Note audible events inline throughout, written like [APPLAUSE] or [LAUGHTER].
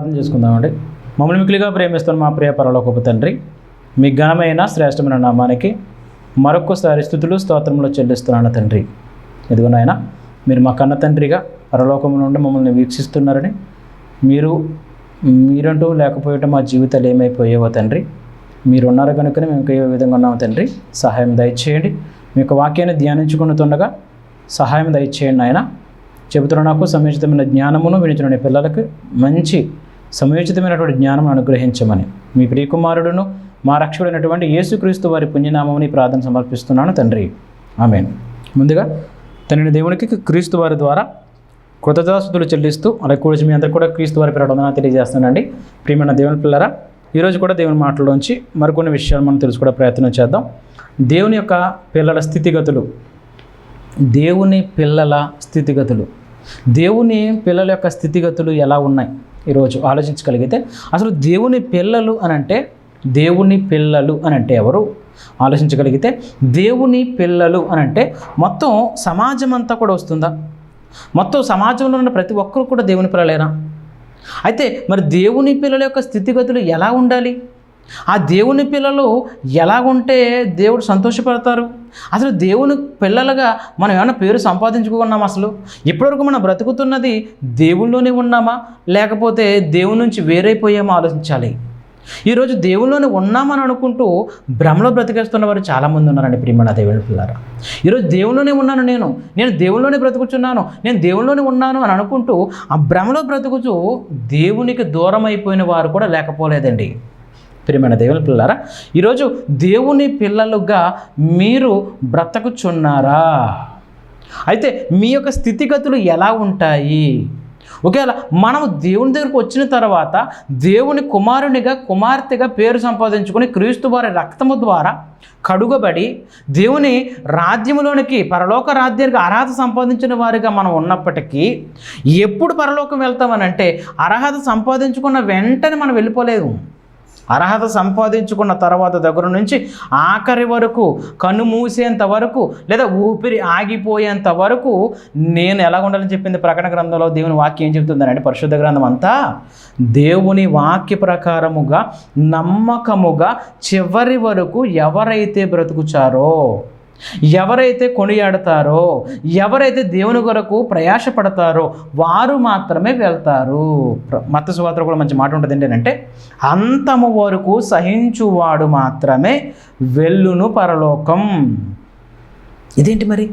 ప్రార్థన చేసుకుందామండి. మమ్మల్ని మిక్కిలిగా ప్రేమిస్తున్న మా ప్రియ పరలోకపు తండ్రి మీ ఘనమైన శ్రేష్టమైన నామానికి మరొక్కసారి స్థుతులు స్తోత్రంలో చెల్లిస్తున్నాను తండ్రి. ఇదిగో నాయన మీరు మా కన్న తండ్రిగా పరలోకం నుండి మమ్మల్ని వీక్షిస్తున్నారని మీరు మీరంటూ లేకపోయటం మా జీవితాలు ఏమైపోయేవో తండ్రి మీరు ఉన్నారు కనుకనే మేము ఏ విధంగా ఉన్నాము తండ్రి. సహాయం దయచేయండి. మీ యొక్క వాక్యాన్ని ధ్యానించుకుంటుండగా సహాయం దయచేయండి ఆయన చెబుతున్న నాకు సముచితమైన జ్ఞానమును వినిచిన పిల్లలకు మంచి సముచితమైనటువంటి జ్ఞానం అనుగ్రహించమని. మీ ప్రియకుమారుడును మా రక్షకుడైనటువంటి యేసుక్రీస్తు వారి పుణ్యనామముని ప్రార్థన సమర్పిస్తున్నాను తండ్రి. ఆమె ముందుగా తండ్రి దేవునికి క్రీస్తు వారి ద్వారా కృతజ్ఞతాస్తుతులు చెల్లిస్తూ అలాగే కూడా మీ అందరూ కూడా క్రీస్తు వారి పేరు వందనాలు తెలియజేస్తానండి ప్రియమైన దేవుని పిల్లరా ఈరోజు కూడా దేవుని మాటల్లోంచి మరికొన్ని విషయాలు మనం తెలుసుకోవడం ప్రయత్నం చేద్దాం. దేవుని యొక్క పిల్లల స్థితిగతులు. దేవుని పిల్లల స్థితిగతులు. దేవుని పిల్లల యొక్క స్థితిగతులు ఎలా ఉన్నాయి? ఈరోజు ఆలోచించగలిగితే అసలు దేవుని పిల్లలు అని అంటే దేవుని పిల్లలు అని అంటే ఎవరు? ఆలోచించగలిగితే దేవుని పిల్లలు అని అంటే మొత్తం సమాజం అంతా కూడా వస్తుందా? మొత్తం సమాజంలో ఉన్న ప్రతి ఒక్కరు కూడా దేవుని పిల్లలేనా? అయితే మరి దేవుని పిల్లల యొక్క స్థితిగతులు ఎలా ఉండాలి? ఆ దేవుని పిల్లలు ఎలా ఉంటే దేవుడు సంతోషపడతారు? అసలు దేవుని పిల్లలుగా మనం ఏమైనా పేరు సంపాదించుకున్నామా అసలు? ఇప్పటివరకు మనం బ్రతుకుతున్నది దేవుల్లోనే ఉన్నామా? లేకపోతే దేవుని నుంచి వేరైపోయామో ఆలోచించాలి. ఈరోజు దేవుల్లోనే ఉన్నామని అనుకుంటూ భ్రమలో బ్రతికేస్తున్న వారు చాలామంది ఉన్నారండి ప్రియమైన దేవుని పిల్లారా ఈరోజు దేవుల్లోనే ఉన్నాను నేను. నేను దేవుల్లోనే బ్రతుకుచున్నాను. నేను దేవుల్లోనే ఉన్నాను అని అనుకుంటూ ఆ భ్రమలో బ్రతుకుతూ దేవునికి దూరం అయిపోయిన వారు కూడా లేకపోలేదండి. ప్రియమైన దేవుని పిల్లారా ఈరోజు దేవుని పిల్లలుగా మీరు బ్రతకుచున్నారా? అయితే మీ యొక్క స్థితిగతులు ఎలా ఉంటాయి? ఒకవేళ మనం దేవుని దగ్గరకు వచ్చిన తర్వాత దేవుని కుమారునిగా కుమార్తెగా పేరు సంపాదించుకొని క్రీస్తు వారి రక్తము ద్వారా కడుగబడి దేవుని రాజ్యములోనికి పరలోక రాజ్యానికి అర్హత సంపాదించిన వారిగా మనం ఉన్నప్పటికీ ఎప్పుడు పరలోకం వెళ్తామనంటే అర్హత సంపాదించుకున్న వెంటనే మనం వెళ్ళిపోలేము. అర్హత సంపాదించుకున్న తర్వాత దగ్గర నుంచి ఆఖరి వరకు కన్ను మూసేంత వరకు లేదా ఊపిరి ఆగిపోయేంత వరకు నేను ఎలా ఉండాలని చెప్పింది ప్రకటన గ్రంథంలో దేవుని వాక్యం ఏం చెప్తుందని అంటే పరిశుద్ధ గ్రంథం అంతా దేవుని వాక్య ప్రకారముగా నమ్మకముగా చివరి వరకు ఎవరైతే బ్రతుకుచారో ఎవరైతే కొనియాడతారో ఎవరైతే దేవుని కొరకు ప్రయాసపడతారో వారు మాత్రమే వెళ్తారు. మత సువార్త కూడా మంచి మాట ఉంటుంది ఏంటంటే అంతము వరకు సహించువాడు మాత్రమే వెళ్ళును పరలోకం. ఇదేంటి మరి?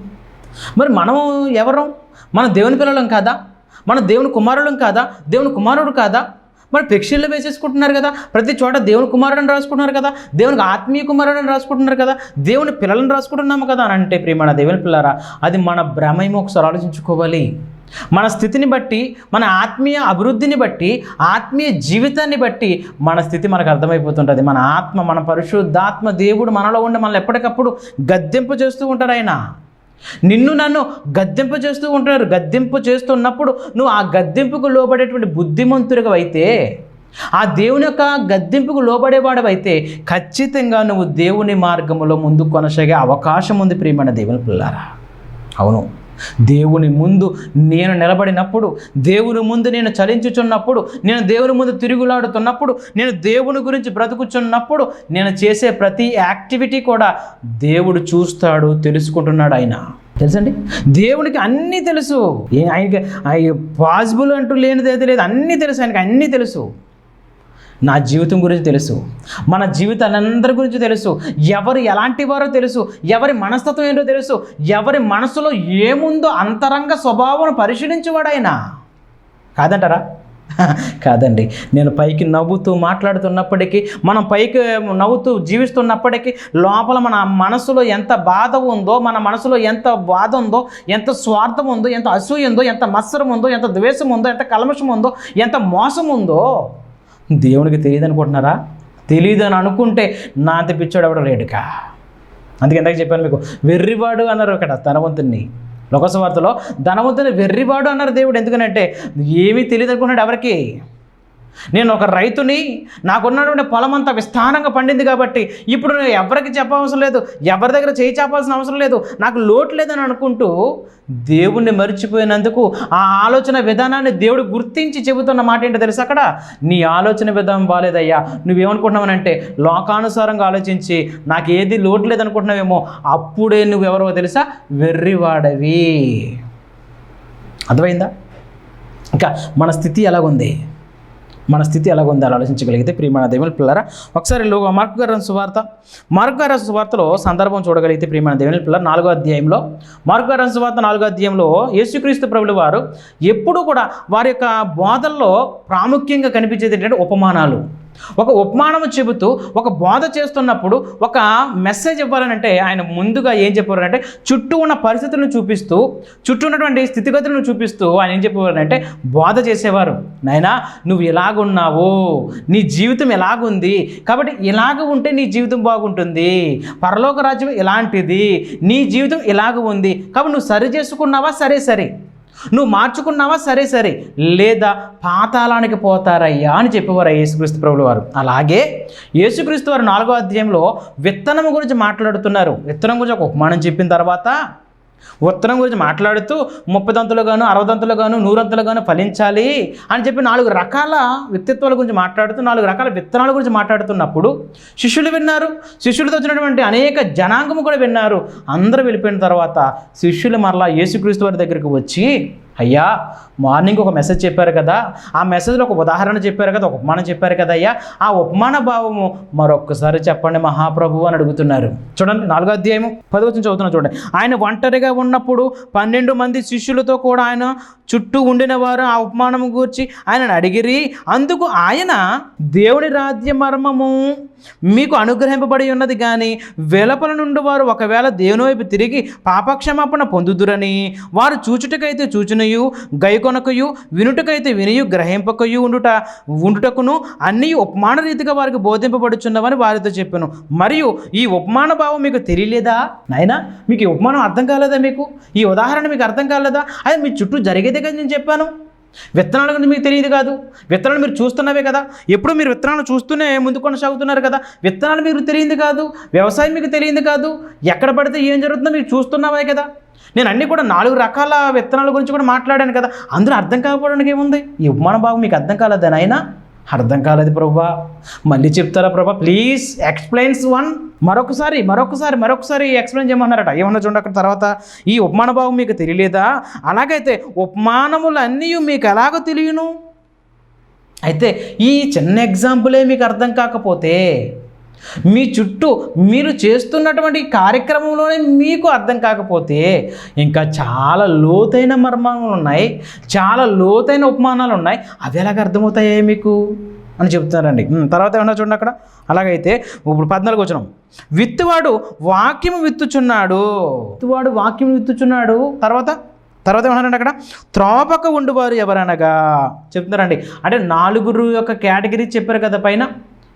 మరి మనం ఎవరం? మన దేవుని పిల్లలం కాదా? మన దేవుని కుమారులం కాదా? దేవుని కుమారుడు కాదా? మరి పెక్షిళ్ళు వేసేసుకుంటున్నారు కదా. ప్రతి చోట దేవుని కుమారుడని రాసుకుంటున్నారు కదా. దేవునికి ఆత్మీయ కుమారుడని రాసుకుంటున్నారు కదా. దేవుని పిల్లలను రాసుకుంటున్నాము కదా అని అంటే ప్రియమైన దేవుని పిల్లరా అది మన భ్రమేమో ఒకసారి ఆలోచించుకోవాలి. మన స్థితిని బట్టి మన ఆత్మీయ అభివృద్ధిని బట్టి ఆత్మీయ జీవితాన్ని బట్టి మన స్థితి మనకు అర్థమైపోతుంటుంది. మన ఆత్మ మన పరిశుద్ధాత్మ దేవుడు మనలో ఉండి మనల్ని ఎప్పటికప్పుడు గద్దెంపు చేస్తూ ఉంటారు ఆయన. నిన్ను నన్ను గద్దెంపు చేస్తూ ఉంటున్నారు. గద్దెంపు చేస్తున్నప్పుడు నువ్వు ఆ గద్దెంపుకు లోబడేటువంటి బుద్ధిమంతుడిగా అయితే ఆ దేవుని యొక్క గద్దెంపుకు లోబడేవాడవైతే ఖచ్చితంగా నువ్వు దేవుని మార్గంలో ముందు కొనసాగే అవకాశం ఉంది ప్రియమైన దేవుని పిల్లారా అవును. దేవుని ముందు నేను నిలబడినప్పుడు దేవుని ముందు నేను చలించుచున్నప్పుడు నేను దేవుని ముందు తిరుగులాడుతున్నప్పుడు నేను దేవుని గురించి బ్రతుకుచున్నప్పుడు నేను చేసే ప్రతి యాక్టివిటీ కూడా దేవుడు చూస్తాడు తెలుసుకుంటున్నాడు ఆయన. తెలుసండి? దేవునికి అన్నీ తెలుసు. ఆయనకి పాసిబుల్ అంటూ లేనిదేది లేదు. అన్నీ తెలుసు ఆయనకి అన్నీ తెలుసు. నా జీవితం గురించి తెలుసు. మన జీవితాలందరి గురించి తెలుసు. ఎవరు ఎలాంటి వారో తెలుసు. ఎవరి మనస్తత్వం ఏంటో తెలుసు. ఎవరి మనసులో ఏముందో అంతరంగ స్వభావం పరిశీలించేవాడు ఆయన కాదంటారా? [LAUGHS] కాదండి. నేను పైకి నవ్వుతూ మాట్లాడుతున్నప్పటికీ మనం పైకి నవ్వుతూ జీవిస్తున్నప్పటికీ లోపల మన మనసులో ఎంత బాధ ఉందో మన మనసులో ఎంత బాధ ఉందో ఎంత స్వార్థం ఉందో ఎంత అసూయ ఉందో ఎంత మత్సరం ఉందో ఎంత ద్వేషం ఉందో ఎంత కల్మషం ఉందో ఎంత మోసం ఉందో దేవునికి తెలియదు అనుకుంటున్నారా తెలియదు అని అనుకుంటే నా అంత పిచ్చోడు ఎవడో లేడుకా. అందుకే ఇందాక చెప్పాను మీకు వెర్రివాడు అన్నారు అక్కడ ధనవంతుని లోకసవార్తలో ధనవంతుని వెర్రివాడు అన్నారు దేవుడు. ఎందుకనంటే ఏమీ తెలియదు అనుకున్నాడు ఎవరికి? నేను ఒక రైతుని నాకున్నటువంటి పొలం అంతా విస్తారంగా పండింది కాబట్టి ఇప్పుడు నేను ఎవరికి చెప్పవసరం లేదు ఎవరి దగ్గర చేయి చెప్పాల్సిన అవసరం లేదు నాకు లోటు లేదని అనుకుంటూ దేవుణ్ణి మర్చిపోయినందుకు ఆ ఆలోచన విధానాన్ని దేవుడు గుర్తించి చెబుతున్న మాట ఏంటో తెలుసు అక్కడ? నీ ఆలోచన విధానం బాగాలేదయ్యా నువ్వేమనుకుంటున్నావనంటే లోకానుసారంగా ఆలోచించి నాకు ఏది లోటు లేదనుకుంటున్నావేమో అప్పుడే నువ్వెవరో తెలుసా? వెర్రివాడవి. అర్థమైందా? ఇంకా మన స్థితి ఎలాగుంది? మన స్థితి ఎలాగుంది అని ఆలోచించగలిగితే ప్రియమైన దేవుని పిల్లరా ఒకసారి లోగో మార్కు గారి సువార్త. మార్కు గారి సువార్తలో సందర్భం చూడగలిగితే ప్రియమైన దేవుని పిల్లల నాలుగో అధ్యాయంలో మార్కు గారి సువార్త నాలుగో అధ్యాయంలో యేసుక్రీస్తు ప్రభులు వారు ఎప్పుడూ కూడా వారి యొక్క బోధల్లో ప్రాముఖ్యంగా కనిపించేది ఏంటంటే ఉపమానాలు. ఒక ఉపమానము చెబుతూ ఒక బోధ చేస్తున్నప్పుడు ఒక మెసేజ్ ఇవ్వాలనంటే ఆయన ముందుగా ఏం చెప్పారంటే చుట్టూ ఉన్న పరిస్థితులను చూపిస్తూ చుట్టూ ఉన్నటువంటి స్థితిగతులను చూపిస్తూ ఆయన ఏం చెప్పేవారంటే బోధ చేసేవారు. నాయనా నువ్వు ఎలాగున్నావు? నీ జీవితం ఎలాగుంది? కాబట్టి ఇలాగ ఉంటే నీ జీవితం బాగుంటుంది. పరలోక రాజ్యం ఇలాంటిది. నీ జీవితం ఇలాగ ఉంది. కాబట్టి నువ్వు సరి చేసుకున్నావా? సరే సరే. నువ్వు మార్చుకున్నావా? సరే సరే. లేదా పాతాళానికి పోతారయ్యా అని చెప్పేవారు యేసుక్రీస్తు ప్రభులు వారు అలాగే యేసుక్రీస్తు వారు నాలుగో అధ్యాయంలో విత్తనం గురించి మాట్లాడుతున్నారు. విత్తనం గురించి ఒక ఉపమానం చెప్పిన తర్వాత ఉత్తరం గురించి మాట్లాడుతూ ముప్పై అరవదంతులు అరవై నూరంతులు గాను ఫలించాలి అని చెప్పి నాలుగు రకాల వ్యక్తిత్వాల గురించి మాట్లాడుతూ నాలుగు రకాల విత్తనాల గురించి మాట్లాడుతున్నప్పుడు శిష్యులు విన్నారు. శిష్యులతో వచ్చినటువంటి అనేక జనాంగము కూడా విన్నారు. అందరూ వెళ్ళిపోయిన తర్వాత శిష్యులు మరలా యేసుక్రీస్తు వారి దగ్గరికి వచ్చి అయ్యా మార్నింగ్ ఒక మెసేజ్ చెప్పారు కదా. ఆ మెసేజ్లో ఒక ఉదాహరణ చెప్పారు కదా ఒక ఉపమానం చెప్పారు కదా అయ్యా. ఆ ఉపమాన భావము మరొక్కసారి చెప్పండి మహాప్రభు అని అడుగుతున్నారు. చూడండి నాలుగో అధ్యాయము పదవచనం చదువుతున్నా చూడండి. ఆయన ఒంటరిగా ఉన్నప్పుడు పన్నెండు మంది శిష్యులతో కూడా ఆయన చుట్టూ ఉండిన వారు ఆ ఉపమానం గూర్చి ఆయనను అడిగిరి అందుకు ఆయన దేవుని రాజ్య మర్మము మీకు అనుగ్రహింపబడి ఉన్నది కానీ వెలపల నుండి వారు ఒకవేళ దేవుని వైపు తిరిగి పాపక్షమాపణ పొందుదురని వారు చూచుటకైతే చూచునయు గైకొనకయు వినుటకైతే వినియు గ్రహింపకయు ఉండుట. ఉండుటకును అన్నీ ఉపమాన రీతిగా వారికి బోధింపబడుచున్నవని వారితో చెప్పాను. మరియు ఈ ఉపమాన భావం మీకు తెలియలేదా? నాయనా మీకు ఈ ఉపమానం అర్థం కాలేదా మీకు? ఈ ఉదాహరణ మీకు అర్థం కాలేదా? అది మీ చుట్టూ జరిగేదే కదా నేను చెప్పాను. విత్తనాల గురించి మీకు తెలియదు కాదు. విత్తనాలు మీరు చూస్తున్నవే కదా. ఎప్పుడు మీరు విత్తనాలు చూస్తూనే ముందు కొనసాగుతున్నారు కదా. విత్తనాలు మీకు తెలియదు కాదు. వ్యవసాయం మీకు తెలియదు కాదు. ఎక్కడ పడితే ఏం జరుగుతుందో మీరు చూస్తున్నావే కదా. నేను అన్నీ కూడా నాలుగు రకాల విత్తనాల గురించి కూడా మాట్లాడాను కదా. అందరూ అర్థం కాకపోవడానికి ఏముంది? ఈ ఉపమాన బాబు మీకు అర్థం కాలేదా నాయనా అర్థం కాలేదు ప్రభా. మళ్ళీ చెప్తారా ప్రభా? ప్లీజ్ ఎక్స్ప్లెయిన్స్ వన్ మరొకసారి మరొకసారి మరొకసారి ఎక్స్ప్లెయిన్ చేయమన్నారట. ఏమన్నా చూడండి అక్కడ తర్వాత. ఈ ఉపమాన భావం మీకు తెలియలేదా? అలాగైతే ఉపమానములన్నీ మీకు ఎలాగో తెలియను? అయితే ఈ చిన్న ఎగ్జాంపులే మీకు అర్థం కాకపోతే మీ చుట్టూ మీరు చేస్తున్నటువంటి కార్యక్రమంలోనే మీకు అర్థం కాకపోతే ఇంకా చాలా లోతైన మర్మాలు ఉన్నాయి చాలా లోతైన ఉపమానాలు ఉన్నాయి. అవి ఎలాగ అర్థమవుతాయే మీకు? అని చెప్తున్నారండి. తర్వాత ఏమన్నా చూడండి అక్కడ. అలాగైతే ఇప్పుడు పద్నాలుగు వచ్చినాం విత్తువాడు వాక్యం విత్తుచున్నాడు. విత్తువాడు వాక్యం విత్తుచున్నాడు. తర్వాత? తర్వాత ఏమన్నారండి అక్కడ? త్రోపక ఉండువారు ఎవరనగా? చెప్తున్నారండి. అంటే నాలుగురు యొక్క కేటగిరీ చెప్పారు కదా పైన.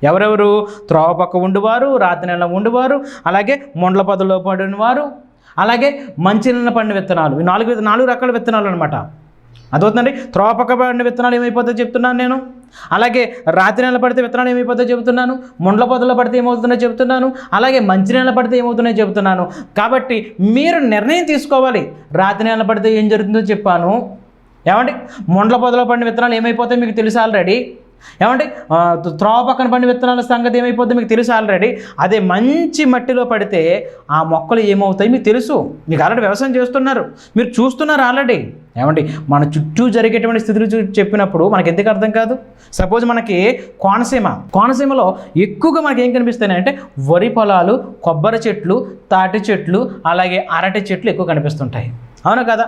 ఎవరెవరు త్రోవ పక్క ఉండివారు రాతి నెల ఉండువారు అలాగే మొండల పదలో పడిన వారు అలాగే మంచి నెల పండిన విత్తనాలు. ఈ నాలుగు నాలుగు రకాల విత్తనాలు అనమాట అదవుతుందండి త్రోవ పక్క పడిన విత్తనాలు ఏమైపోతుందో చెప్తున్నాను నేను. అలాగే రాతి నెల పడితే విత్తనాలు ఏమైపోతుందో చెబుతున్నాను ముండ్ల పొదలో పడితే ఏమవుతుందో చెబుతున్నాను అలాగే మంచి నెల పడితే ఏమవుతుందో చెబుతున్నాను కాబట్టి మీరు నిర్ణయం తీసుకోవాలి. రాతి నెల పడితే ఏం జరుగుతుందో చెప్పాను. ఏమండి? ముండ్ల పొదలో పడిన విత్తనాలు ఏమైపోతాయో మీకు తెలుసు ఆల్రెడీ ఏమంటే త్రోవ పక్కన పండి విత్తనాల సంగతి ఏమైపోద్ది మీకు తెలుసు ఆల్రెడీ అదే మంచి మట్టిలో పడితే ఆ మొక్కలు ఏమవుతాయి మీకు తెలుసు. మీకు ఆల్రెడీ వ్యవసాయం చేస్తున్నారు. మీరు చూస్తున్నారు ఆల్రెడీ ఏమండి? మన చుట్టూ జరిగేటువంటి స్థితులు చెప్పినప్పుడు మనకి ఎందుకు అర్థం కాదు? సపోజ్ మనకి కోనసీమ. కోనసీమలో ఎక్కువగా మనకి ఏం కనిపిస్తాయి అంటే వరి పొలాలు కొబ్బరి చెట్లు తాటి చెట్లు అలాగే అరటి చెట్లు ఎక్కువ కనిపిస్తుంటాయి. అవునా కదా?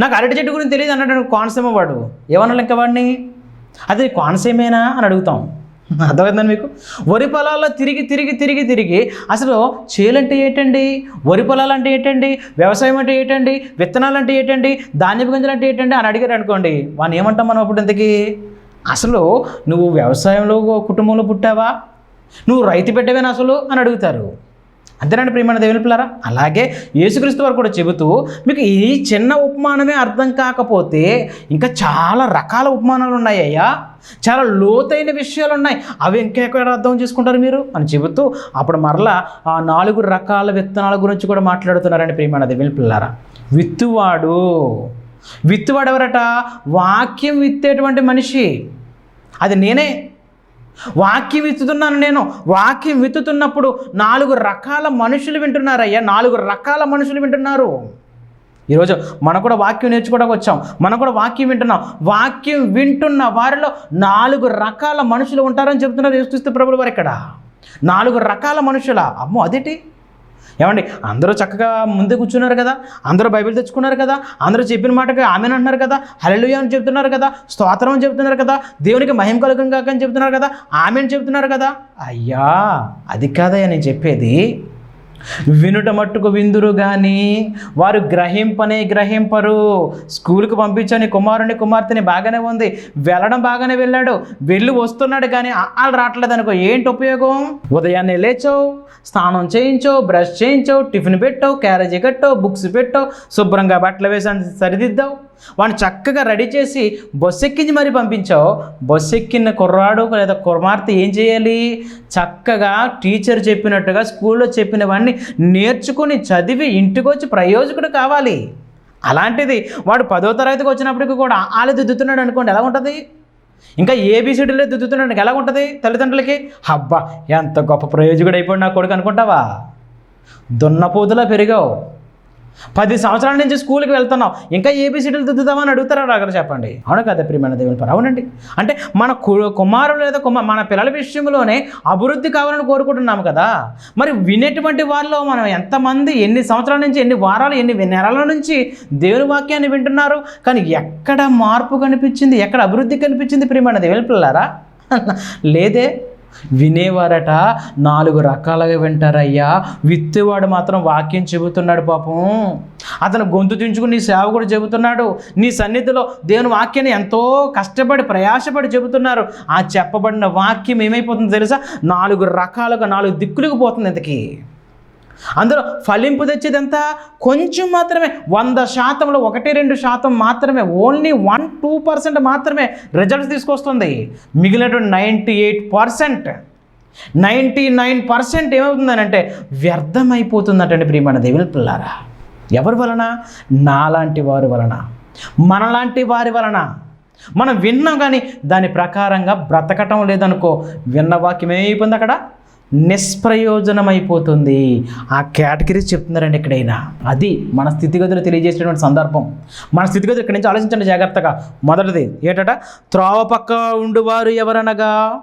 నాకు అరటి చెట్టు గురించి తెలియదు అన్నట్టు కోనసీమ వాడు. ఏమన్నా ఇంకా వాడిని? అది కోనసీమేనా అని అడుగుతాం. అర్థమైందని మీకు? వరి పొలాల్లో తిరిగి తిరిగి తిరిగి తిరిగి అసలు చేలంటే ఏంటండి? వరి పొలాలు అంటే ఏంటండి? వ్యవసాయం అంటే ఏంటండి? విత్తనాలు అంటే ఏంటండి? ధాన్యపు గింజలు అంటే ఏంటండి అని అడిగారు అనుకోండి. వాడిని ఏమంటాం మనం అప్పుడు ఇంతకీ? అసలు నువ్వు వ్యవసాయంలో కుటుంబంలో పుట్టావా? నువ్వు రైతు బిడ్డవేనా అసలు అని అడుగుతారు. అంతేనండి ప్రియమైన దేవుని అలాగే యేసుక్రీస్తు వారు కూడా చెబుతూ మీకు ఈ చిన్న ఉపమానమే అర్థం కాకపోతే ఇంకా చాలా రకాల ఉపమానాలు ఉన్నాయ్యా చాలా లోతైన విషయాలు ఉన్నాయి. అవి ఇంకెక్కడ అర్థం చేసుకుంటారు మీరు? అని చెబుతూ అప్పుడు మరలా ఆ నాలుగు రకాల విత్తనాల గురించి కూడా మాట్లాడుతున్నారండి ప్రియమైన దేవుని పిల్లారా. విత్తువాడు. విత్తువాడు ఎవరట? వాక్యం విత్తేటువంటి మనిషి. అది నేనే. వాక్యం విత్తుతున్నాను నేను. వాక్యం విత్తుతున్నప్పుడు నాలుగు రకాల మనుషులు వింటున్నారయ్యా. నాలుగు రకాల మనుషులు వింటున్నారు. ఈరోజు మనం కూడా వాక్యం నేర్చుకోవడానికి వచ్చాం. మనం కూడా వాక్యం వింటున్నాం. వాక్యం వింటున్న వారిలో నాలుగు రకాల మనుషులు ఉంటారని చెబుతున్నారు యేసుక్రీస్తు ప్రభులు వారు ఇక్కడ. నాలుగు రకాల మనుషుల. అమ్మో అదేంటి? ఏమండి అందరూ చక్కగా ముందే కూర్చున్నారు కదా అందరూ బైబిల్ తెచ్చుకున్నారు కదా అందరూ చెప్పిన మాటకి ఆమెను అంటున్నారు కదా హల్లెలూయా అని చెప్తున్నారు కదా స్తోత్రం అని చెప్తున్నారు కదా దేవునికి మహిమ కలుగం కాక అని చెప్తున్నారు కదా ఆమె అని చెప్తున్నారు కదా. అయ్యా అది కాదయ్యా నేను చెప్పేది. వినుట మట్టుకు విందురు కానీ వారు గ్రహింపనే గ్రహింపరు. స్కూల్కి పంపించని కుమారుని కుమార్తెని బాగానే ఉంది. వెళ్ళడం బాగానే వెళ్ళాడు. వెళ్ళి వస్తున్నాడు కానీ వాళ్ళు రావట్లేదు అనుకో. ఏంటి ఉపయోగం? ఉదయాన్నే లేచావు స్నానం చేయించో బ్రష్ చేయించావు టిఫిన్ పెట్టావు క్యారేజీ కట్టావు బుక్స్ పెట్టావు శుభ్రంగా బట్టలు వేసి సరిదిద్దావు. వాడిని చక్కగా రెడీ చేసి బస్సు ఎక్కించి మరీ పంపించావు. బస్సు ఎక్కిన కుర్రాడు లేదా కుమార్తె ఏం చేయాలి? చక్కగా టీచర్ చెప్పినట్టుగా స్కూల్లో చెప్పినవన్నీ నేర్చుకుని చదివి ఇంటికి వచ్చి ప్రయోజకుడు కావాలి. అలాంటిది వాడు పదో తరగతికి వచ్చినప్పటికి కూడా ఆలు దిద్దుతున్నాడు అనుకోండి ఎలా ఉంటుంది? ఇంకా ఏబిసిడీలో దిద్దుతున్నాడు ఎలా ఉంటుంది తల్లిదండ్రులకి? హబ్బా ఎంత గొప్ప ప్రయోజకుడు అయిపోయి నా కొడుకు అనుకుంటావా? దున్నపోతులా పెరిగావు. పది సంవత్సరాల నుంచి స్కూల్కి వెళ్తున్నాం ఇంకా ఏబీసీడీలు దిద్దుదామని అడుగుతారా అక్కడ చెప్పండి. అవును కదా ప్రియమైన దేవుని పరు అవునండి. అంటే మన కు- కుమారులు లేదా కుమార్ మన పిల్లల విషయంలోనే అభివృద్ధి కావాలని కోరుకుంటున్నాము కదా. మరి వినేటువంటి వారిలో మనం ఎంతమంది ఎన్ని సంవత్సరాల నుంచి ఎన్ని వారాలు ఎన్ని నెలల నుంచి దేవుని వాక్యాన్ని వింటున్నారు? కానీ ఎక్కడ మార్పు కనిపించింది ఎక్కడ అభివృద్ధి కనిపించింది ప్రియమైన దేవుని పిల్లారా [LAUGHS] లేదే. వినేవారట. నాలుగు రకాలుగా వింటారయ్యా. విత్తేవాడు మాత్రం వాక్యం చెబుతున్నాడు పాపం. అతను గొంతు దించుకుని నీ సేవకుడు చెబుతున్నాడు. నీ సన్నిధిలో దేవుని వాక్యాన్ని ఎంతో కష్టపడి ప్రయాసపడి చెబుతున్నారు. ఆ చెప్పబడిన వాక్యం ఏమైపోతుందో తెలుసా? నాలుగు రకాలుగా నాలుగు దిక్కులకు పోతుంది ఇంతకీ. అందులో ఫలింపు తెచ్చేది ఎంత కొంచెం మాత్రమే. వంద శాతంలో ఒకటి రెండు శాతం మాత్రమే. ఓన్లీ వన్ టూ పర్సెంట్ మాత్రమే రిజల్ట్స్ తీసుకొస్తుంది. మిగిలినటువంటి ninety eight percent ninety nine percent ఏమవుతుందనంటే వ్యర్థమైపోతుందటండి ప్రియమైన దేవుని పిల్లారా. ఎవరి వలన? నాలాంటి వారి వలన. మనలాంటి వారి వలన. మనం విన్నాం కానీ దాని ప్రకారంగా బ్రతకటం లేదనుకో విన్న వాక్యం ఏమైపోయింది అక్కడ. నిష్ప్రయోజనమైపోతుంది. ఆ కేటగిరీస్ చెప్తున్నారండి ఎక్కడైనా. అది మన స్థితిగతులు తెలియజేసినటువంటి సందర్భం. మన స్థితిగతులు ఇక్కడి నుంచి ఆలోచించండి జాగ్రత్తగా. మొదటిది ఏంటట? త్రోవ పక్క ఉండువారు ఎవరనగా?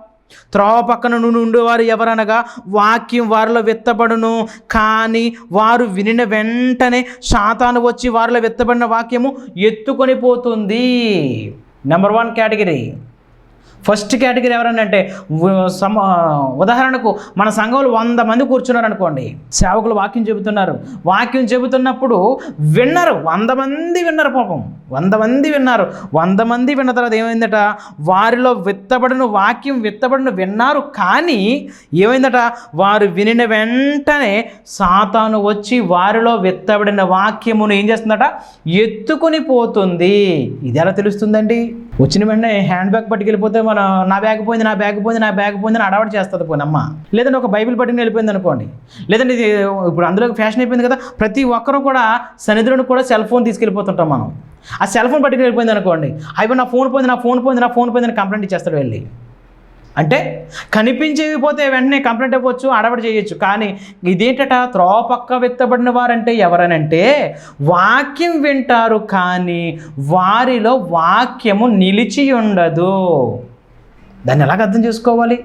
త్రోవ పక్కన నుండి ఉండేవారు ఎవరనగా? వాక్యం వారిలో విత్తబడును. కానీ వారు వినిన వెంటనే శాతాను వచ్చి వారిలో విత్తబడిన వాక్యము ఎత్తుకొని పోతుంది. Number one category. First category ఎవరన్నా అంటే సమ ఉదాహరణకు మన సంఘంలో వంద మంది కూర్చున్నారు అనుకోండి సేవకులు వాక్యం చెబుతున్నారు. వాక్యం చెబుతున్నప్పుడు విన్నారు వంద మంది విన్నారు పాపం. వంద మంది విన్నారు. వంద మంది విన్న తర్వాత ఏమైందట? వారిలో విత్తబడిన వాక్యం విత్తబడిన విన్నారు కానీ ఏమైందట? వారు వినిన వెంటనే సాతాను వచ్చి వారిలో విత్తబడిన వాక్యమును ఏం చేస్తుందట? ఎత్తుకొని పోతుంది. ఇది ఎలా తెలుస్తుందండి? వచ్చిన వెంటనే హ్యాండ్ బ్యాగ్ పట్టుకెళ్ళిపోతే మన నా బ్యాగ్ పోయింది నా బ్యాగ్ పోయింది నా బ్యాగ్ పోయింది అని అడవాడు చేస్తుంది పోనమ్మ లేదంటే ఒక బైబిల్ పట్టుకుని వెళ్ళిపోయింది అనుకోండి. లేదంటే ఇది ఇప్పుడు అందులో ఫ్యాషన్ అయిపోయింది కదా ప్రతి ఒక్కరు కూడా సన్నిధులను కూడా సెల్ ఫోన్ తీసుకెళ్ళిపోతుంటాం మనం. ఆ సెల్ ఫోన్ పట్టుకుని వెళ్ళిపోయింది అనుకోండి. అయిపోయి నా ఫోన్ పోయింది నా ఫోన్ పోయింది నా ఫోన్ పోయింది అని కంప్లైంట్ చేస్తాడు వెళ్ళి. అంటే కనిపించేవి పోతే వెంటనే కంప్లైంట్ ఇవ్వచ్చు అడవడి చేయొచ్చు. కానీ ఇదేంటట? త్రోవ పక్క విత్తబడిన వారంటే ఎవరనంటే వాక్యం వింటారు కానీ వారిలో వాక్యము నిలిచి ఉండదు. దాన్ని ఎలాగ అర్థం చేసుకోవాలి?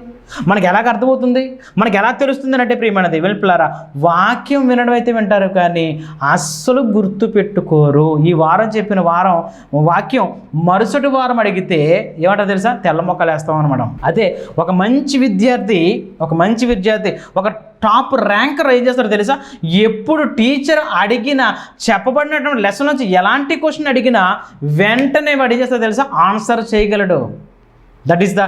మనకి ఎలాగ అర్థమవుతుంది? మనకి ఎలా తెలుస్తుంది అంటే ప్రియమైనది వెళ్ళిపోలారా వాక్యం వినడం అయితే వింటారు కానీ అస్సలు గుర్తు పెట్టుకోరు. ఈ వారం చెప్పిన వారం వాక్యం మరుసటి వారం అడిగితే ఏమంటారు తెలుసా? తెల్ల మొక్కలు వేస్తాం అనమాట అదే ఒక మంచి విద్యార్థి ఒక మంచి విద్యార్థి ఒక టాప్ ర్యాంకర్ ఏం చేస్తారో తెలుసా? ఎప్పుడు టీచర్ అడిగిన చెప్పబడినటువంటి లెసన్ నుంచి ఎలాంటి క్వశ్చన్ అడిగినా వెంటనే వాడు ఏం చేస్తారో తెలుసా? ఆన్సర్ చేయగలడు. That is the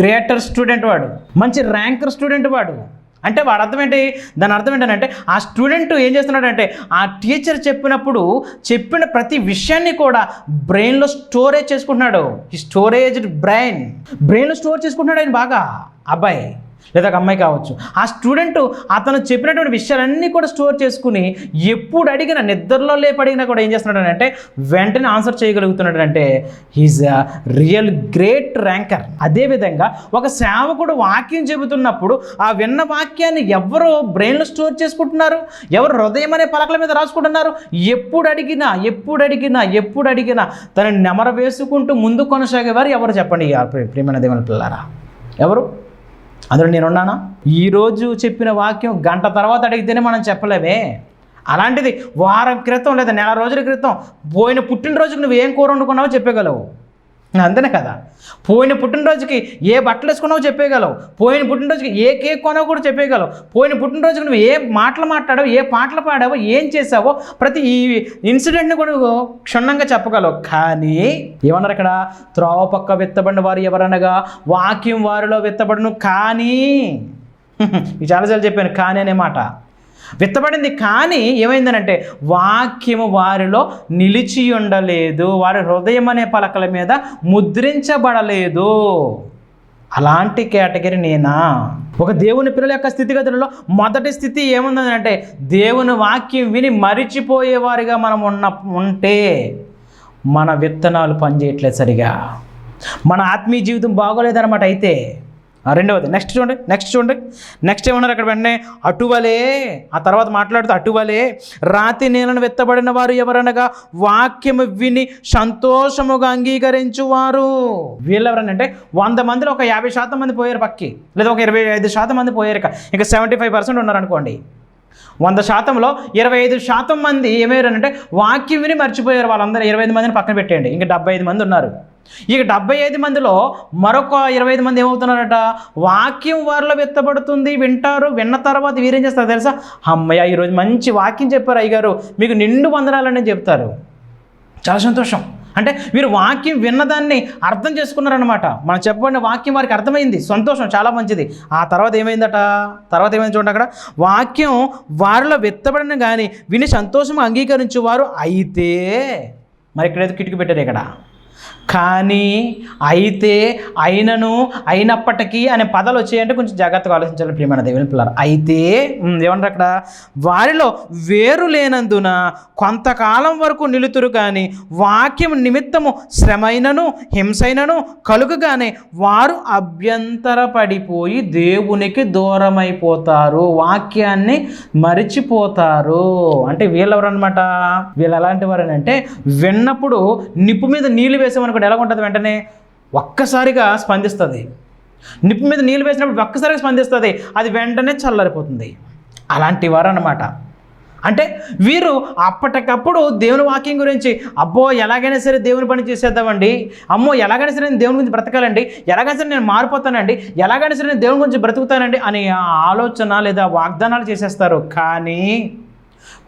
greater student వాడు. మంచి ర్యాంకర్ స్టూడెంట్ వాడు. అంటే వాడు అర్థం ఏంటి? దాని అర్థం ఏంటంటే ఆ స్టూడెంట్ ఏం చేస్తున్నాడంటే ఆ టీచర్ చెప్పినప్పుడు చెప్పిన ప్రతి విషయాన్ని కూడా బ్రెయిన్లో స్టోరేజ్ చేసుకుంటున్నాడు. ఈ స్టోరేజ్డ్ బ్రెయిన్ బ్రెయిన్లో స్టోర్ చేసుకుంటున్నాడు ఆయన బాగా. అబ్బాయి లేదా ఒక అమ్మాయి కావచ్చు. ఆ స్టూడెంట్ అతను చెప్పినటువంటి విషయాలన్నీ కూడా స్టోర్ చేసుకుని ఎప్పుడు అడిగినా నిద్రలో లేపు అడిగినా కూడా ఏం చేస్తున్నాడు అంటే వెంటనే ఆన్సర్ చేయగలుగుతున్నాడు అంటే he's a real great ranker అదేవిధంగా ఒక సేవకుడు వాక్యం చెబుతున్నప్పుడు ఆ విన్న వాక్యాన్ని ఎవరు బ్రెయిన్లో స్టోర్ చేసుకుంటున్నారు? ఎవరు హృదయం అనే పలకల మీద రాసుకుంటున్నారు? ఎప్పుడు అడిగినా ఎప్పుడు అడిగినా ఎప్పుడు అడిగినా తనని నెమర వేసుకుంటూ ముందు కొనసాగేవారు ఎవరు చెప్పండి? ఇక ప్రేమైన దేవుని పిల్లరా ఎవరు? అందులో నేనున్నానా? ఈరోజు చెప్పిన వాక్యం గంట తర్వాత అడిగితేనే మనం చెప్పలేమే. అలాంటిది వారం క్రితం లేదా నెల రోజుల క్రితం పోయిన పుట్టినరోజుకు నువ్వు ఏం కూర వండుకున్నావో చెప్పగలవు. అంతేనే కదా. పోయిన పుట్టినరోజుకి ఏ బట్టలు వేసుకున్నావో చెప్పేయగలవు. పోయిన పుట్టినరోజుకి ఏ కేక్ కొనో కూడా చెప్పేయగలవు. పోయిన పుట్టినరోజుకి నువ్వు ఏ మాటలు మాట్లాడావు ఏ పాటలు పాడావో ఏం చేసావో ప్రతి ఈ ఇన్సిడెంట్ని కూడా నువ్వు క్షుణ్ణంగా చెప్పగలవు. కానీ ఏమన్నారు ఇక్కడ త్రోవ పక్క విత్తబడిన వారు ఎవరనగా వాక్యం వారిలో విత్తబడును. కానీ [LAUGHS] ఇది చాలాసార్లు చెప్పాను కానీ అనే మాట. విత్తబడింది కానీ ఏమైందనంటే వాక్యము వారిలో నిలిచి ఉండలేదు వారి హృదయం అనే పలకల మీద ముద్రించబడలేదు. అలాంటి కేటగిరీ నేనా? ఒక దేవుని పిల్లల యొక్క స్థితిగతులలో మొదటి స్థితి ఏముందంటే దేవుని వాక్యం విని మరిచిపోయేవారిగా మనం ఉన్న ఉంటే మన విత్తనాలు పనిచేయట్లేదు సరిగా. మన ఆత్మీయ జీవితం బాగోలేదన్నమాట అయితే. రెండవది. నెక్స్ట్ చూడండి. నెక్స్ట్ చూడండి. నెక్స్ట్ ఏమన్నారు అక్కడ వెంటనే? అటువలే. ఆ తర్వాత మాట్లాడుతూ అటువలే. రాతి నేలను వెత్తబడిన వారు ఎవరనగా వాక్యము విని సంతోషముగా అంగీకరించువారు. వీళ్ళెవరనంటే వంద మందిలో ఒక యాభై శాతం మంది పోయారు పక్కి. లేదా ఒక ఇరవై ఐదు శాతం మంది పోయారు ఇంకా. సెవెంటీ ఫైవ్ పర్సెంట్ ఉన్నారనుకోండి. వంద శాతంలో ఇరవై ఐదు శాతం మంది ఏమయ్యారంటే వాక్యం విని మర్చిపోయారు. వాళ్ళందరూ ఇరవై ఐదు మందిని పక్కన పెట్టేయండి. ఇంకా డెబ్బై ఐదు మంది ఉన్నారు. ఇక డెబ్బై ఐదు మందిలో మరొక ఇరవై ఐదు మంది ఏమవుతున్నారట? వాక్యం వారిలో వెత్తబడుతుంది వింటారు విన్న తర్వాత వీరేం చేస్తారు తెలుసా? అమ్మయ్య ఈరోజు మంచి వాక్యం చెప్పారు అయ్యగారు. మీకు నిండు వందనాలని చెప్తారు. చాలా సంతోషం. అంటే వీరు వాక్యం విన్నదాన్ని అర్థం చేసుకున్నారనమాట మనం చెప్పబడిన వాక్యం వారికి అర్థమైంది. సంతోషం చాలా మంచిది. ఆ తర్వాత ఏమైందట? తర్వాత ఏమైంది చూడండి అక్కడ. వాక్యం వారిలో వెత్తబడిన కానీ విని సంతోషం అంగీకరించేవారు అయితే మరి ఇక్కడ ఏదో కిటికీ పెట్టారు ఇక్కడ. కానీ అయితే అయినను అయినప్పటికీ అనే పదాలు వచ్చాయంటే కొంచెం జాగ్రత్తగా ఆలోచించాలి ప్రియమైన దేవుని పిల్లలు. అయితే ఏమంటారు అక్కడ? వారిలో వేరు లేనందున కొంతకాలం వరకు నిలుతురు కానీ వాక్యం నిమిత్తము శ్రమైనను హింసైనను కలుగుగానే వారు అభ్యంతర పడిపోయి దేవునికి దూరమైపోతారు వాక్యాన్ని మరిచిపోతారు. అంటే వీళ్ళెవరు అనమాట వీళ్ళు ఎలాంటి వారు అంటే విన్నప్పుడు నిప్పు మీద నీళ్ళు వేసామనుకోండి ఎలా ఉంటుంది వెంటనే? ఒక్కసారిగా స్పందిస్తుంది. నిప్పు మీద నీళ్ళు వేసినప్పుడు ఒక్కసారిగా స్పందిస్తుంది. అది వెంటనే చల్లారిపోతుంది. అలాంటి వారు అన్నమాట అంటే వీరు అప్పటికప్పుడు దేవుని వాక్యం గురించి అబ్బో ఎలాగైనా సరే దేవుని పని చేసేద్దామండి. అమ్మో ఎలాగైనా సరే నేను దేవుని గురించి బ్రతకాలండి. ఎలాగైనా సరే నేను మారిపోతానండి. ఎలాగైనా సరే నేను దేవుని గురించి బ్రతుకుతానండి అనే ఆలోచన లేదా వాగ్దానాలు చేసేస్తారు. కానీ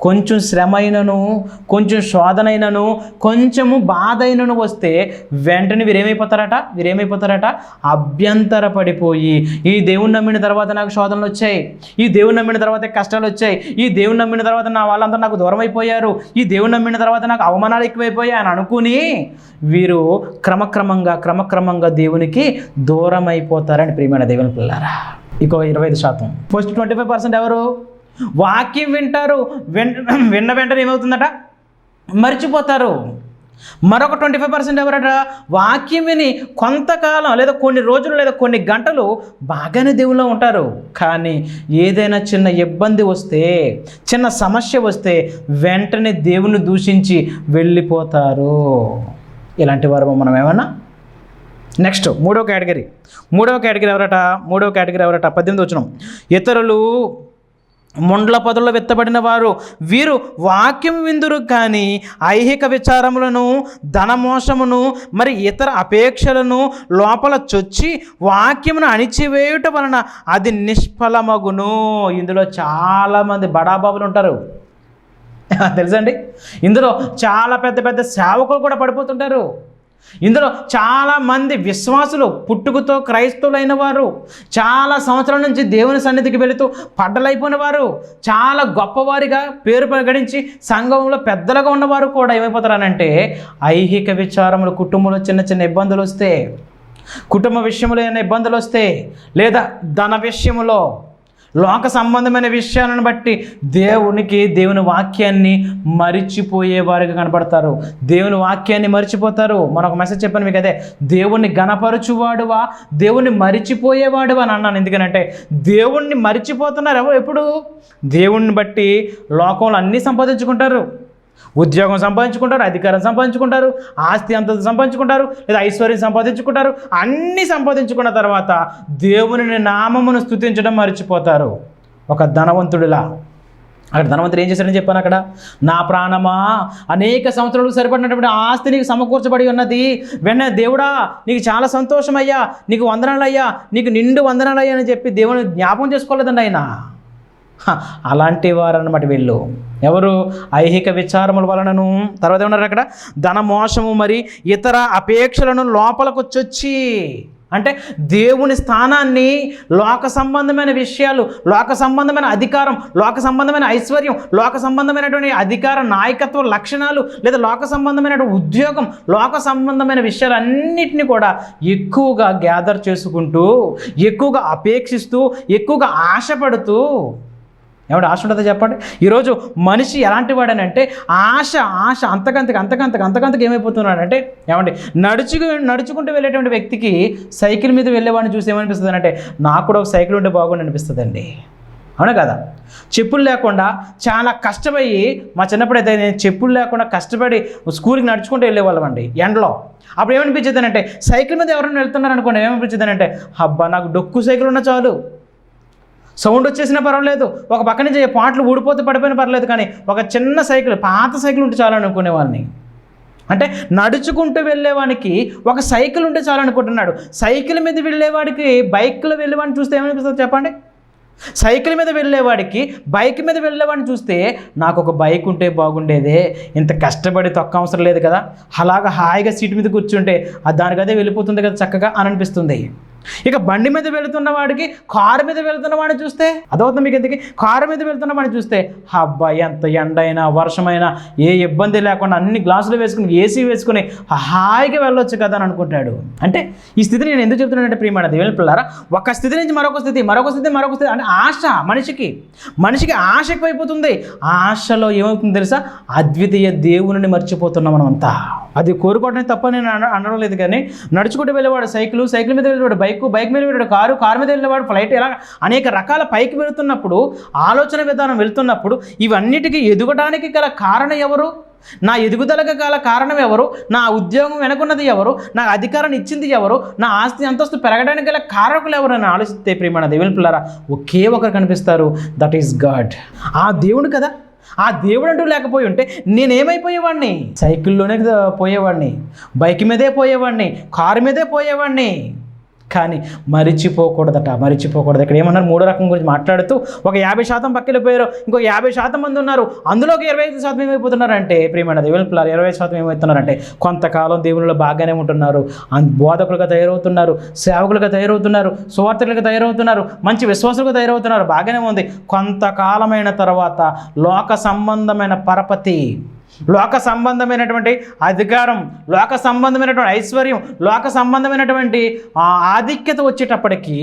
కొంచెం శ్రమ అయినను కొంచెం శోధనైనను కొంచెము బాధ అయినను వస్తే వెంటనే వీరేమైపోతారట? వీరేమైపోతారట? అభ్యంతర పడిపోయి ఈ దేవుని నమ్మిన తర్వాత నాకు శోధనలు వచ్చాయి. ఈ దేవుని నమ్మిన తర్వాత కష్టాలు వచ్చాయి. ఈ దేవుని నమ్మిన తర్వాత నా వాళ్ళంతా నాకు దూరం అయిపోయారు ఈ దేవుని నమ్మిన తర్వాత నాకు అవమానాలు ఎక్కువైపోయాయి అని అనుకుని వీరు క్రమక్రమంగా క్రమక్రమంగా దేవునికి దూరం అయిపోతారని ప్రియమైన దేవుని పిల్లారా ఇంకో ఇరవై ఐదు శాతం. ఫస్ట్ ట్వంటీ ఫైవ్ పర్సెంట్ ఎవరు? వాక్యం వింటారు వెన్ విన్న వెంటనే ఏమవుతుందట? మర్చిపోతారు. మరొక ట్వంటీ ఫైవ్ పర్సెంట్ ఎవరట? వాక్యం విని కొంతకాలం లేదా కొన్ని రోజులు లేదా కొన్ని గంటలు బాగానే దేవుల్లో ఉంటారు. కానీ ఏదైనా చిన్న ఇబ్బంది వస్తే చిన్న సమస్య వస్తే వెంటనే దేవుని దూషించి వెళ్ళిపోతారు. ఇలాంటి వారు మనం ఏమన్నా? నెక్స్ట్ మూడవ కేటగిరీ. మూడవ కేటగిరీ ఎవరట? మూడవ కేటగిరీ ఎవరట? పద్దెనిమిది వచ్చినాం ఇతరులు ముండ్ల పదుల్లో వెత్తబడిన వారు వీరు వాక్యం విందురు కానీ ఐహిక విచారములను ధనమోసమును మరి ఇతర అపేక్షలను లోపల చొచ్చి వాక్యమును అణిచివేయుట వలన అది నిష్ఫలమగును. ఇందులో చాలామంది బడాబాబులు ఉంటారు. [LAUGHS] తెలుసండి? ఇందులో చాలా పెద్ద పెద్ద సేవకులు కూడా పడిపోతుంటారు. ఇందులో చాలామంది విశ్వాసులు పుట్టుకతో క్రైస్తవులైన వారు చాలా సంవత్సరాల నుంచి దేవుని సన్నిధికి వెళుతూ పడ్డలైపోయిన వారు చాలా గొప్పవారిగా పేరు ప్రకటించి సంఘంలో పెద్దలుగా ఉన్నవారు కూడా ఏమైపోతారనంటే ఐహిక విచారములు కుటుంబంలో చిన్న చిన్న ఇబ్బందులు వస్తే కుటుంబ విషయంలో ఏమైనా ఇబ్బందులు వస్తే లేదా ధన విషయంలో లోక సంబంధమైన విషయాలను బట్టి దేవునికి దేవుని వాక్యాన్ని మరిచిపోయేవారుగా కనపడతారు. దేవుని వాక్యాన్ని మరిచిపోతారు. మనం ఒక మెసేజ్ చెప్పాను మీకు అదే దేవుణ్ణి గణపరచువాడువా? దేవుణ్ణి మరిచిపోయేవాడువా? అని అన్నాను. ఎందుకనంటే దేవుణ్ణి మరిచిపోతున్నారు ఎవరు? ఎప్పుడు? దేవుణ్ణి బట్టి లోకంలో అన్నీ సంపాదించుకుంటారు. ఉద్యోగం సంపాదించుకుంటారు అధికారం సంపాదించుకుంటారు ఆస్తి అంత సంపాదించుకుంటారు లేదా ఐశ్వర్యం సంపాదించుకుంటారు అన్నీ సంపాదించుకున్న తర్వాత దేవుని నామమును స్తుతించడం మర్చిపోతారు. ఒక ధనవంతుడిలా. అక్కడ ధనవంతుడు ఏం చేశాడని చెప్పాను అక్కడ? నా ప్రాణమా? అనేక సంవత్సరాలకు సరిపడినటువంటి ఆస్తి నీకు సమకూర్చబడి ఉన్నది. వెన్న దేవుడా నీకు చాలా సంతోషమయ్యా నీకు వందనాలయ్యా నీకు నిండు వందనాలయ్యా అని చెప్పి దేవుని జ్ఞాపకం చేసుకోలేదండి ఆయన. అలాంటి వారు అన్నమాట వీళ్ళు. ఎవరు? ఐహిక విచారముల వలనను. తర్వాత ఏమన్నారు అక్కడ? ధన మోసము మరి ఇతర అపేక్షలను లోపలికొచ్చొచ్చి అంటే దేవుని స్థానాన్ని లోక సంబంధమైన విషయాలు లోక సంబంధమైన అధికారం లోక సంబంధమైన ఐశ్వర్యం లోక సంబంధమైనటువంటి అధికార నాయకత్వ లక్షణాలు లేదా లోక సంబంధమైనటువంటి ఉద్యోగం లోక సంబంధమైన విషయాలన్నిటిని కూడా ఎక్కువగా గ్యాదర్ చేసుకుంటూ ఎక్కువగా అపేక్షిస్తూ ఎక్కువగా ఆశపడుతూ ఏమంటే ఆశ ఉంటుందో చెప్పండి? ఈరోజు మనిషి ఎలాంటి వాడనంటే ఆశ ఆశ అంతకంతకు అంతకంతకు అంతకంతకు ఏమైపోతున్నాడంటే ఏమండి నడుచు నడుచుకుంటూ వెళ్ళేటువంటి వ్యక్తికి సైకిల్ మీద వెళ్ళేవాడిని చూసి ఏమనిపిస్తుంది అంటే నాకు కూడా ఒక సైకిల్ ఉంటే బాగుండి అనిపిస్తుందండి. అవునా కదా? చెప్పులు లేకుండా చాలా కష్టపడి మా చిన్నప్పుడు అయితే నేను చెప్పులు లేకుండా కష్టపడి స్కూల్కి నడుచుకుంటూ వెళ్ళేవాళ్ళం అండి ఎండలో. అప్పుడు ఏమనిపించేది అంటే సైకిల్ మీద ఎవరైనా వెళ్తున్నారు అనుకోండి ఏమనిపించేది అంటే అబ్బా నాకు డొక్కు సైకిల్ ఉన్న చాలు. సౌండ్ వచ్చేసినా పర్వాలేదు. ఒక పక్క నుంచి పాటలు ఊడిపోతే పడిపోయినా పర్లేదు కానీ ఒక చిన్న సైకిల్ పాత సైకిల్ ఉంటే చాలనుకునే వాళ్ళని అంటే నడుచుకుంటూ వెళ్ళేవానికి ఒక సైకిల్ ఉంటే చాలనుకుంటున్నాడు సైకిల్ మీద వెళ్ళేవాడికి బైక్లో వెళ్ళేవాడిని చూస్తే ఏమనిపిస్తుంది చెప్పండి? సైకిల్ మీద వెళ్ళేవాడికి బైక్ మీద వెళ్ళేవాడిని చూస్తే నాకు ఒక బైక్ ఉంటే బాగుండేదే. ఇంత కష్టపడి తొక్క అవసరం లేదు కదా. అలాగా హాయిగా సీట్ మీద కూర్చుంటే అది దానికదే వెళ్ళిపోతుంది కదా చక్కగా అని అనిపిస్తుంది. ఇక బండి మీద వెళుతున్న వాడికి కారు మీద వెళ్తున్న వాడిని చూస్తే అదవుతుంది మీకు ఎందుకు? కారు మీద వెళ్తున్న వాడిని చూస్తే అబ్బా ఎంత ఎండైనా వర్షమైనా ఏ ఇబ్బంది లేకుండా అన్ని గ్లాసులు వేసుకుని ఏసీ వేసుకుని హాయిగా వెళ్ళొచ్చు కదా అని అనుకుంటాడు. అంటే ఈ స్థితి నేను ఎందుకు చెప్తున్నానంటే ప్రియమైన దేవుని పిల్లారా ఒక స్థితి నుంచి మరొక స్థితి మరొక స్థితి మరొక స్థితి అంటే ఆశ మనిషికి మనిషికి ఆశ ఎక్కువైపోతుంది. ఆశలో ఏమవుతుంది తెలుసా? అద్వితీయ దేవుని మర్చిపోతున్నాం మనమంతా. అది కోరుకోవడం తప్ప నేను అనడం లేదు కానీ నడుచుకుంటూ వెళ్ళేవాడు సైకిల్ సైకిల్ మీద వెళ్ళేవాడు బైక్ బైక్ మీద వెళ్ళేవాడు కారు కారు మీద వెళ్ళేవాడు ఫ్లైట్ ఇలా అనేక రకాల పైకి వెళుతున్నప్పుడు ఆలోచన విధానం వెళ్తున్నప్పుడు ఇవన్నిటికీ ఎదుగడానికి గల కారణం ఎవరు? నా ఎదుగుదలకు గల కారణం ఎవరు? నా ఉద్యోగం వెనుకున్నది ఎవరు? నా అధికారాన్ని ఇచ్చింది ఎవరు? నా ఆస్తి అంతస్తు పెరగడానికి గల కారకులు ఎవరు అని ఆలోచిస్తే ప్రియమైన దేవుని పిల్లరా ఒకే ఒకరు కనిపిస్తారు. దట్ ఈస్ గాడ్ ఆ దేవుడు కదా. ఆ దేవుడు అంటూ లేకపోయి ఉంటే నేనేమైపోయేవాడిని సైకిల్లోనే పోయేవాడిని బైక్ మీదే పోయేవాడిని కారు మీదే పోయేవాడిని కానీ మరిచిపోకూడదట మరిచిపోకూడదు. ఇక్కడ ఏమన్నారు? మూడో రకం గురించి మాట్లాడుతూ ఒక యాభై శాతం పక్కెళ్ళిపోయారు ఇంకో యాభై శాతం మంది ఉన్నారు. అందులోకి ఇరవై ఐదు శాతం ఏమైపోతున్నారంటే ప్రియమైన దేవుని పిల్లలు ఇరవై శాతం ఏమవుతున్నారంటే కొంతకాలం దేవునిలో బాగానే ఉంటున్నారు. బోధకులుగా తయారవుతున్నారు సేవకులుగా తయారవుతున్నారు సువార్తలుగా తయారవుతున్నారు మంచి విశ్వాసులుగా తయారవుతున్నారు బాగానే ఉంది. కొంతకాలమైన తర్వాత లోక సంబంధమైన పరపతి లోక సంబంధమైనటువంటి అధికారం లోక సంబంధమైనటువంటి ఐశ్వర్యం లోక సంబంధమైనటువంటి ఆధిక్యత వచ్చేటప్పటికీ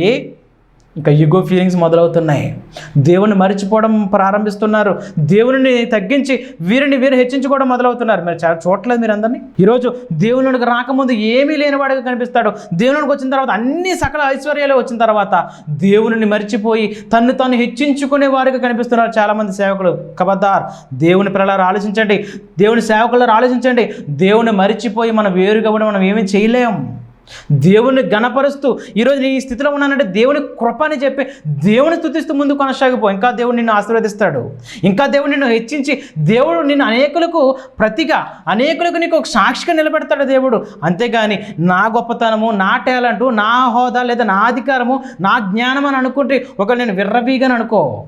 ఇంకా యుగో ఫీలింగ్స్ మొదలవుతున్నాయి. దేవుని మరిచిపోవడం ప్రారంభిస్తున్నారు. దేవుని తగ్గించి వీరిని వీరు హెచ్చించుకోవడం మొదలవుతున్నారు. మీరు చాలా చూడలేదు మీరు అందరినీ ఈరోజు దేవునికి రాకముందు ఏమీ లేని వాడిగా కనిపిస్తాడు. దేవునికి వచ్చిన తర్వాత అన్ని సకల ఐశ్వర్యాలు వచ్చిన తర్వాత దేవుని మరిచిపోయి తను తాను హెచ్చించుకునే వారిగా కనిపిస్తున్నారు చాలామంది సేవకులు. కబద్దార్ దేవుని పిల్లలారు ఆలోచించండి. దేవుని సేవకులను ఆలోచించండి. దేవుని మరిచిపోయి మనం వేరుగా మనం ఏమీ చేయలేము దేవుని గణపరుస్తూ ఈరోజు నీ ఈ స్థితిలో ఉన్నానంటే దేవుని కృప అని చెప్పి దేవుని స్థుతిస్తూ ముందు కొనసాగిపో. ఇంకా దేవుడు నిన్ను ఆశీర్వదిస్తాడు. ఇంకా దేవుడు నిన్ను హెచ్చించి దేవుడు నిన్ను అనేకులకు ప్రతిగా అనేకులకు నీకు ఒక సాక్షిగా నిలబెడతాడు దేవుడు. అంతేగాని నా గొప్పతనము నా టాలెంటు నా హోదా లేదా నా అధికారము నా జ్ఞానం అని అనుకుంటే ఒక నేను విర్రవీగని అనుకో.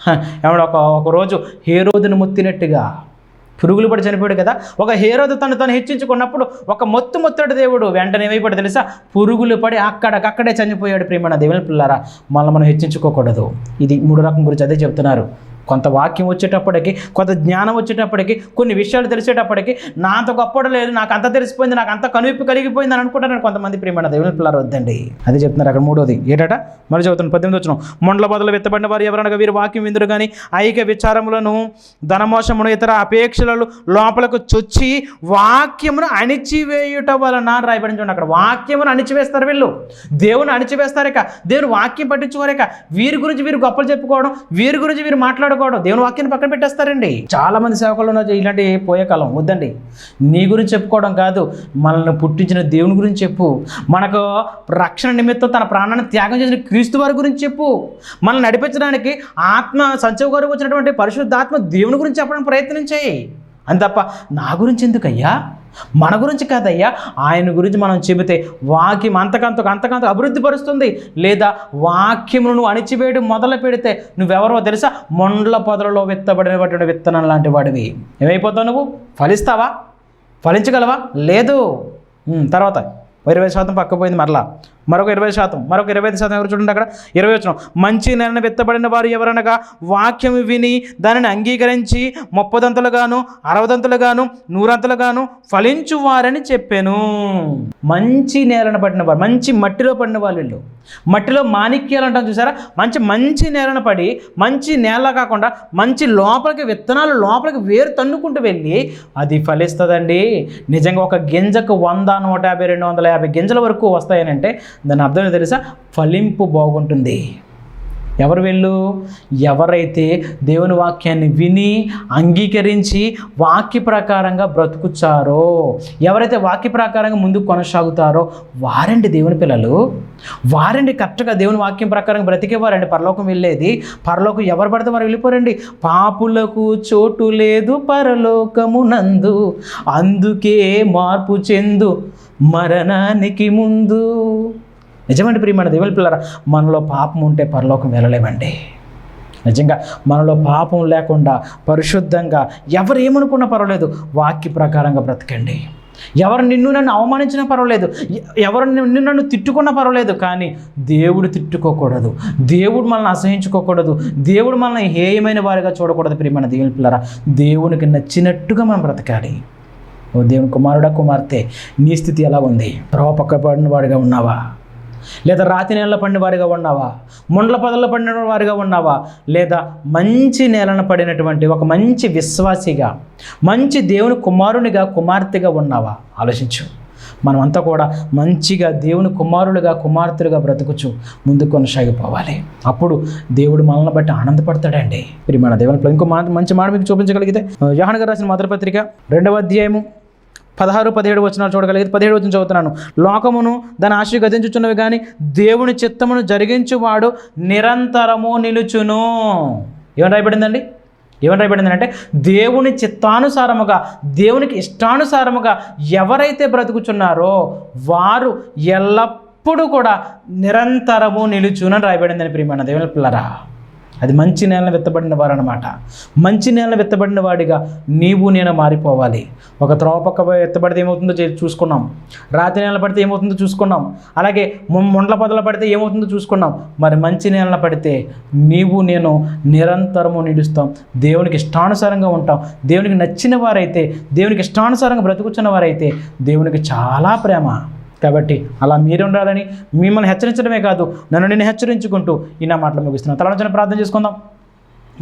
హ, ఏమన్నా ఒక ఒకరోజు హేరోదును ముత్తినట్టుగా పురుగులు పడి చనిపోయాడు కదా. ఒక హేరోదు తను తను హెచ్చించుకున్నప్పుడు ఒక మొత్తు మొత్తటి దేవుడు వెంటనే ఏమైపోయాడు తెలుసా? పురుగులు పడి అక్కడక్కడే చనిపోయాడు ప్రేమ దేవుని పిల్లరా మళ్ళీ మనం హెచ్చించుకోకూడదు. ఇది మూడు రకం గురించి అదే చెప్తున్నారు. కొంత వాక్యం వచ్చేటప్పటికి కొంత జ్ఞానం వచ్చేటప్పటికి కొన్ని విషయాలు తెలిసేటప్పటికి నా అంత గొప్పడు లేదు నాకు అంత తెలిసిపోయింది నాకు అంత కనువిప్పు కలిగిపోయింది అని అనుకుంటాను కొంతమంది ప్రేమ దేవుని పిల్లలు వద్దండి. అది చెప్తున్నారు అక్కడ మూడోది. ఏటట? మరి చెబుతున్నాను పద్దెనిమిది వచ్చిన. మొండల బదులు వెత్తబడిన వారు ఎవరనగా వీరు వాక్యం విందురు కానీ ఐక్య విచారములను ధనమోషమును ఇతర అపేక్షలను లోపలకు చొచ్చి వాక్యమును అణిచివేయుట వలన అని రాయబడి చూడండి అక్కడ. వాక్యమును అణిచివేస్తారు వీళ్ళు. దేవుని అణిచివేస్తారు ఇక దేవుని వాక్యం పట్టించుకోరేక. వీరి గురించి వీరు గొప్పలు చెప్పుకోవడం వీరి గురించి వీరు మాట్లాడుకోవడం దేవుని వాక్యాన్ని పక్కన పెట్టేస్తారండి. చాలా మంది సేవకులు ఉన్నారు ఇలాంటి పోయే కాలం వద్దండి. నీ గురించి చెప్పుకోవడం కాదు మనల్ని పుట్టించిన దేవుని గురించి చెప్పు. మనకు రక్షణ నిమిత్తం తన ప్రాణాన్ని త్యాగం చేసిన క్రీస్తు వారి గురించి చెప్పు. మనల్ని నడిపించడానికి ఆత్మ సంచవ గారు వచ్చినటువంటి పరిశుద్ధాత్మ దేవుని గురించి చెప్పడానికి ప్రయత్నం చేయి. అని తప్ప నా గురించి ఎందుకయ్యా? మన గురించి కాదయ్యా ఆయన గురించి మనం చెబితే వాక్యం అంతకంతకు అంతకంతకు అభివృద్ధి పరుస్తుంది. లేదా వాక్యమును నువ్వు అణిచివేయడం మొదలు పెడితే నువ్వెవరో తెలుసా? మొండ్ల పొదలలో విత్తబడినటువంటి విత్తనం లాంటి వాడివి. ఏమైపోతావు నువ్వు? ఫలిస్తావా? ఫలించగలవా? లేదు. తర్వాత. ఇరవై శాతం పక్కపోయింది మరలా. మరొక ఇరవై శాతం మరొక ఇరవై ఐదు శాతం ఎవరు చూడండి అక్కడ? ఇరవై వచ్చిన మంచి నెలన విత్తబడిన వారు ఎవరనగా వాక్యం విని దానిని అంగీకరించి ముప్పదంతులుగాను అరవదంతులుగాను నూరంతులుగాను ఫలించు వారని చెప్పాను. మంచి నేలను పడిన వారు మంచి మట్టిలో పడిన వాళ్ళు వీళ్ళు. మట్టిలో మాణిక్యాలు అంటాం చూసారా? మంచి మంచి నేలన పడి మంచి నేల కాకుండా మంచి లోపలికి విత్తనాలు లోపలికి వేరు తన్నుకుంటూ వెళ్ళి అది ఫలిస్తుందండి. నిజంగా ఒక గింజకు వంద నూట యాభై రెండు వందల యాభై గింజల వరకు వస్తాయనంటే దాని అర్థం తెలుసా? ఫలింపు బాగుంటుంది. ఎవరు వెళ్ళు? ఎవరైతే దేవుని వాక్యాన్ని విని అంగీకరించి వాక్య ప్రకారంగా బ్రతుకుచారో ఎవరైతే వాక్య ప్రకారంగా ముందుకు కొనసాగుతారో వారండి దేవుని పిల్లలు. వారండి కరెక్ట్గా దేవుని వాక్యం ప్రకారం బ్రతికేవారండి. పరలోకం వెళ్ళేది. పరలోకం ఎవరు పడితే వారు వెళ్ళిపోరండి. పాపులకు చోటు లేదు పరలోకమునందు అందుకే మార్పు చెందు. మరణానికి ముందు. నిజమండి ప్రియమైన దేవుని పిల్లరా మనలో పాపం ఉంటే పరలోకం వెళ్ళలేమండి. నిజంగా మనలో పాపం లేకుండా పరిశుద్ధంగా ఎవరు ఏమనుకున్నా పర్వాలేదు వాక్య ప్రకారంగా బ్రతకండి. ఎవరు నిన్ను నన్ను అవమానించినా పర్వాలేదు ఎవరు నిన్ను నన్ను తిట్టుకున్నా పర్వాలేదు కానీ దేవుడు తిట్టుకోకూడదు. దేవుడు మనల్ని అసహించుకోకూడదు. దేవుడు మనల్ని హేయమైన వారిగా చూడకూడదు ప్రియమైన దేవుని పిల్లరా దేవునికి నచ్చినట్టుగా మనం బ్రతకాలి. ఓ దేవుని కుమారుడా కుమార్తె నీ స్థితి ఎలా ఉంది ప్రభావ పక్క పడిన వాడిగా ఉన్నావా? లేదా రాతి నేల పడిన వారిగా ఉన్నావా? ముండ్ల పొదల్లో పడిన వారిగా ఉన్నావా? లేదా మంచి నేలన పడినటువంటి ఒక మంచి విశ్వాసిగా మంచి దేవుని కుమారునిగా కుమార్తెగా ఉన్నావా? ఆలోచించు. మనమంతా కూడా మంచిగా దేవుని కుమారులుగా కుమార్తెలుగా బ్రతుకుచు ముందు కొనసాగిపోవాలి. అప్పుడు దేవుడు మనల్ని బట్టి ఆనందపడతాడండి. ఇది మన దేవుని ఇంకో మాట మంచి మాట మీకు చూపించగలిగితే యోహాన్ గారు రాసిన మొదటి పత్రిక రెండవ అధ్యాయము పదహారు పదిహేడు వచనాలు చూడగలిగితే పదిహేడు వచ్చిన చదువుతున్నాను. లోకమును దాని ఆశ గతించుచున్నవి కానీ దేవుని చిత్తమును జరిగించువాడు నిరంతరము నిలుచును. ఏమని రాయబడిందండి? ఏమని రాయబడింది అంటే దేవుని చిత్తానుసారముగా దేవునికి ఇష్టానుసారముగా ఎవరైతే బ్రతుకుచున్నారో వారు ఎల్లప్పుడూ కూడా నిరంతరము నిలుచునని రాయబడిందని ప్రియమైన దేవుని పిల్లరా. అది మంచి నేలను విత్తబడిన వారు అనమాట మంచి నేలను విత్తబడిన వాడిగా నీవు నేను మారిపోవాలి. ఒక త్రోవ పక్క ఎత్తబడితే ఏమవుతుందో చూసుకున్నాం. రాతి నేల పడితే ఏమవుతుందో చూసుకున్నాం. అలాగే ము- ముండ్ల పొదల పడితే ఏమవుతుందో చూసుకున్నాం. మరి మంచి నేల పడితే నీవు నేను నిరంతరము నిలుస్తాం. దేవునికి ఇష్టానుసారంగా ఉంటాం. దేవునికి నచ్చిన వారైతే దేవునికి ఇష్టానుసారంగా బ్రతుకుతున్న వారైతే దేవునికి చాలా ప్రేమ. కాబట్టి అలా మీరు ఉండాలని మిమ్మల్ని హెచ్చరించడమే కాదు నన్ను నేను హెచ్చరించుకుంటూ ఈ నా మాటలు ముగిస్తున్నాను. తలంచన ప్రార్థన చేసుకుందాం.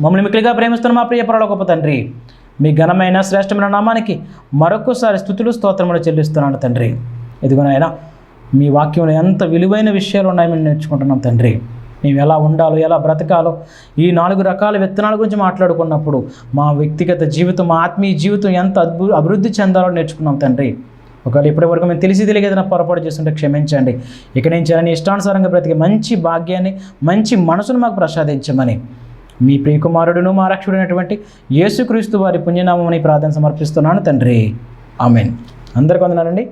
మమ్మల్ని మిక్కిలిగా ప్రేమిస్తున్న మా ప్రియ పరలో గొప్ప తండ్రి మీ ఘనమైన శ్రేష్టమైన నామానికి మరొకసారి స్థుతులు స్తోత్రములు చెల్లిస్తున్నాను తండ్రి. ఇదిగోనైనా మీ వాక్యంలో ఎంత విలువైన విషయాలు ఉన్నాయో మేము నేర్చుకుంటున్నాం తండ్రి. మేము ఎలా ఉండాలో ఎలా బ్రతకాలో ఈ నాలుగు రకాల విత్తనాల గురించి మాట్లాడుకున్నప్పుడు మా వ్యక్తిగత జీవితం మా ఆత్మీయ జీవితం ఎంత అద్భు అభివృద్ధి చెందాలో నేర్చుకున్నాం తండ్రి. ఒకవేళ ఇప్పటి వరకు మేము తెలిసి తెలియక ఏదైనా పొరపాటు చేస్తుంటే క్షమించండి. ఇక నుంచి అని ఇష్టానుసారంగా బ్రతికే మంచి భాగ్యాన్ని మంచి మనసును మాకు ప్రసాదించమని మీ ప్రియకుమారుడును మా రక్షుడైనటువంటి యేసుక్రీస్తు వారి పుణ్యనామని ప్రార్థన సమర్పిస్తున్నాను తండ్రి. ఆమెన్. అందరికీ వందనాలండి.